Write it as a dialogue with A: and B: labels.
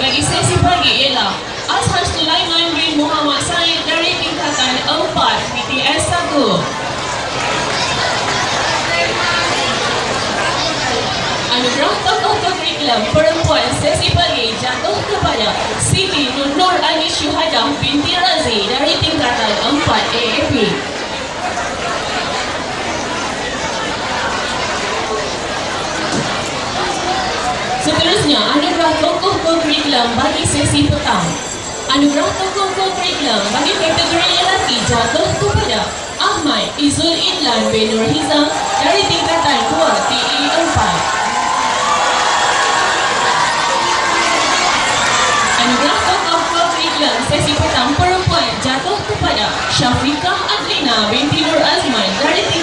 A: bagi sesi pagi ialah Azhar Sulaiman bin Muhammad Said dari tingkatan 4 BTS 1. Anugerah tokoh curriculum perempuan sesi pagi jatuh kepada Siti Nur Nur Ali binti Razi dari tingkatan 4 AAP. Seterusnya, anugerah tokoh Kongkri bagi sesi petang. Anugerah tokoh Kongkri bagi kategori lelaki jatuh kepada Ahmad Izul Idlan bin Nur Hizam dari tingkatan 2 TE4. Anugerah tokoh sesi petang perempuan jatuh kepada Syafiqah Adlina binti Nur Azman dari